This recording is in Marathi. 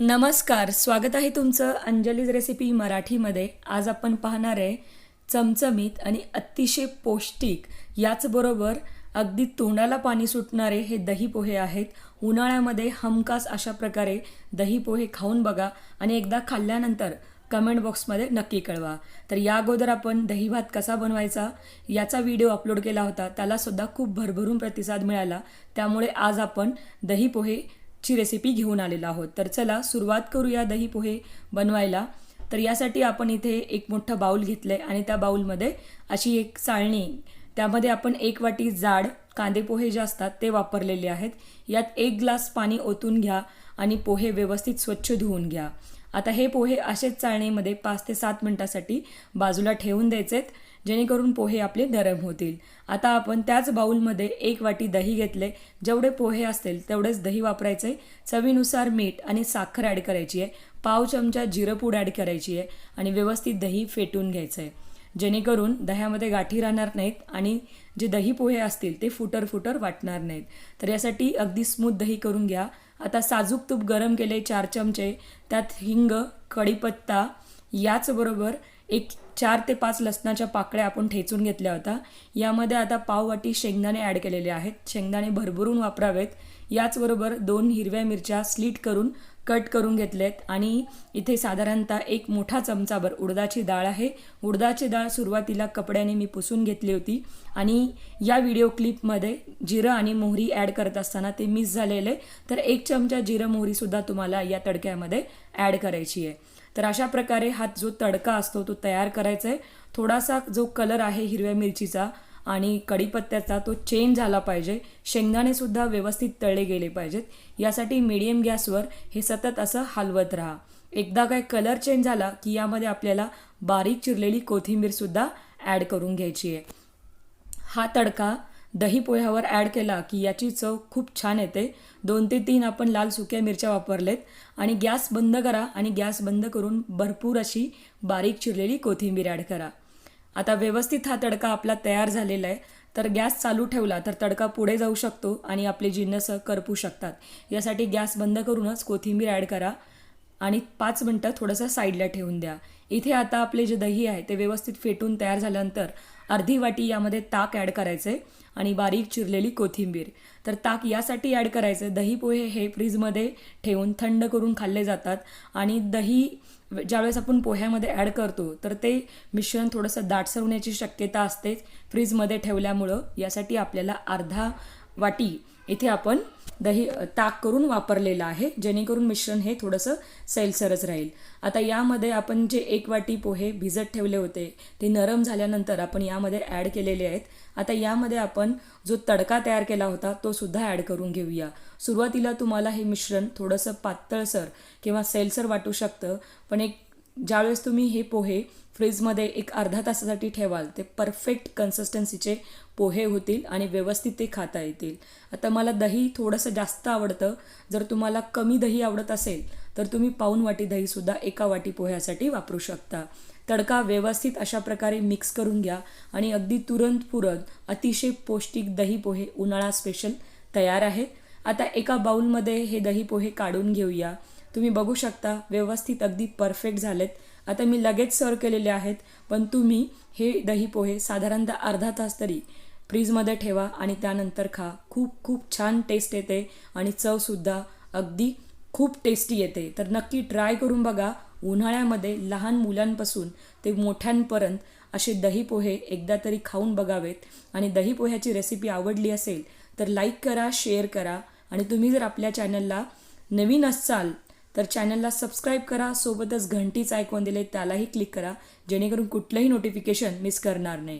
नमस्कार स्वागत आहे तुमचं अंजलीज रेसिपी मराठीमध्ये. आज आपण पाहणार आहे चमचमीत आणि अतिशय पौष्टिक याचबरोबर अगदी तोंडाला पाणी सुटणारे हे दही पोहे आहेत. उन्हाळ्यामध्ये हमखास अशा प्रकारे दही पोहे खाऊन बघा आणि एकदा खाल्ल्यानंतर कमेंट बॉक्समध्ये नक्की कळवा. तर या अगोदर आपण दही भात कसा बनवायचा याचा व्हिडिओ अपलोड केला होता. त्यालासुद्धा खूप भरभरून प्रतिसाद मिळाला. त्यामुळे आज आपण दही पोहे ची रेसिपी घेऊन आलेलो आहोत. तर चला सुरुवात करूया दही पोहे बनवायला. तर यासाठी आपण इथे एक मोठं बाऊल घेतलं आहे आणि त्या बाऊलमध्ये अशी एक चाळणी त्यामध्ये आपण एक वाटी जाड कांदे पोहे जे असतात ते वापरलेले आहेत. यात एक ग्लास पाणी ओतून घ्या आणि पोहे व्यवस्थित स्वच्छ धुवून घ्या. आता हे पोहे असेच चाळणीमध्ये पाच ते सात मिनटासाठी बाजूला ठेवून द्यायचेत जेणेकरून पोहे आपले नरम होतील. आता आपण त्याच बाऊलमध्ये एक वाटी दही घेतले. जेवढे पोहे असतील तेवढेच दही वापरायचे. चवीनुसार मीठ आणि साखर ॲड करायची आहे. पाव चमचा जिरंपूड ॲड करायची आहे आणि व्यवस्थित दही फेटून घ्यायचं आहे. जेणेकरून दह्यामध्ये गाठी राहणार नाहीत आणि जे दही पोहे असतील ते फुटर फुटर वाटणार नाहीत. तर यासाठी अगदी स्मूथ दही करून घ्या. आता साजूक तूप गरम केले चार चमचे त्यात हिंग कढीपत्ता याचबरोबर एक चार ते पाच लसणाच्या पाकळ्या आपण ठेचून घेतल्या होत्या. यामध्ये आता पाववाटी शेंगदाणे ॲड केलेले आहेत. शेंगदाणे भरभरून वापरावेत. याचबरोबर दोन हिरव्या मिरच्या स्लीट करून कट करून घेतलेत आणि इथे साधारणतः एक मोठा चमचाभर उडदाची डाळ आहे. उडदाची डाळ सुरुवातीला कपड्याने मी पुसून घेतली होती. आणि या व्हिडिओ क्लिपमध्ये जिरं आणि मोहरी ॲड करत असताना ते मिस झालेले तर एक चमचा जिरं मोहरीसुद्धा तुम्हाला या तडक्यामध्ये ॲड करायची आहे. तर अशा प्रकारे हा जो तडका असतो तो तयार करायचा आहे. थोडासा जो कलर आहे हिरव्या मिरचीचा आणि कढीपत्त्याचा तो चेंज झाला पाहिजे. शेंगदाणेसुद्धा व्यवस्थित तळले गेले पाहिजेत. यासाठी मीडियम गॅसवर हे सतत असं हलवत राहा. एकदा काय कलर चेंज झाला की यामध्ये आपल्याला बारीक चिरलेली कोथिंबीरसुद्धा ॲड करून घ्यायची आहे. हा तडका दही पोह्यावर ॲड केला की याची चव खूप छान येते. दोन ते तीन आपण लाल सुक्या मिरच्या वापरलेत. आणि गॅस बंद करा आणि गॅस बंद करून भरपूर अशी बारीक चिरलेली कोथिंबीर ॲड करा. आता व्यवस्थित हा तडका आपला तयार झालेला आहे. तर गॅस चालू ठेवला तर तडका पुढे जाऊ शकतो आणि आपले जिन्नस करपू शकतात. यासाठी गॅस बंद करूनच कोथिंबीर ॲड करा आणि पाच मिनटं थोडंसं साईडला ठेवून द्या. इथे आता आपले जे दही आहे ते व्यवस्थित फेटून तयार झाल्यानंतर अर्धी वाटी यामध्ये ताक ॲड करायचे आणि बारीक चिरलेली कोथिंबीर. तर ताक यासाठी ॲड करायचं. दही पोहे हे फ्रीजमध्ये ठेवून थंड करून खाल्ले जातात आणि दही ज्यावेळेस आपण पोह्यामध्ये ॲड करतो तर ते मिश्रण थोडंसं दाटसर होण्याची शक्यता असतेच फ्रीजमध्ये ठेवल्यामुळं. यासाठी आपल्याला अर्धा वाटी इथे आपण दही ताक करून वापरलेलं आहे जेणेकरून मिश्रण हे थोडंसं सैलसरच राहील. आता यामध्ये आपण जे एक वाटी पोहे भिजत ठेवले होते ते नरम झाल्यानंतर आपण यामध्ये ॲड केलेले आहेत. आता यामध्ये आपण जो तडका तयार केला होता तो सुद्धा ॲड करून घेऊया. सुरुवातीला तुम्हाला हे मिश्रण थोडंसं पातळसर किंवा सैलसर वाटू शकतं पण एक ज्यावेळेस तुम्ही हे पोहे फ्रीजमध्ये एक अर्धा तासासाठी ठेवाल ते परफेक्ट कन्सिस्टन्सीचे पोहे होतील आणि व्यवस्थित ते खाता येतील. आता मला दही थोडंसं जास्त आवडतं. जर तुम्हाला कमी दही आवडत असेल तर तुम्ही पाऊन वाटी दहीसुद्धा एका वाटी पोह्यासाठी वापरू शकता. तडका व्यवस्थित अशा प्रकारे मिक्स करून घ्या आणि अगदी तुरंत पुरत अतिशय पौष्टिक दही पोहे उन्हाळा स्पेशल तयार आहेत. आता एका बाऊलमध्ये हे दही पोहे काढून घेऊया. तुम्ही बघू शकता व्यवस्थित अगदी परफेक्ट झालेत. आता मी लगेच सर्व केलेले आहेत पण तुम्ही हे दही पोहे साधारणतः अर्धा तास तरी फ्रीजमध्ये ठेवा आणि त्यानंतर खा. खूप खूप छान टेस्ट येते आणि चवसुद्धा अगदी खूप टेस्टी येते. तर नक्की ट्राय करून बघा. उन्हाळ्यामध्ये लहान मुलांपासून ते मोठ्यांपर्यंत असे दही पोहे एकदा तरी खाऊन बघावेत. आणि दही पोह्याची रेसिपी आवडली असेल तर लाईक करा शेअर करा. आणि तुम्ही जर आपल्या चॅनलला नवीन असाल तर चॅनलला सबस्क्राईब करा सोबतच घंटीच ऐकून दिले त्यालाही क्लिक करा जेणेकरून कुठलंही नोटिफिकेशन मिस करणार नाही.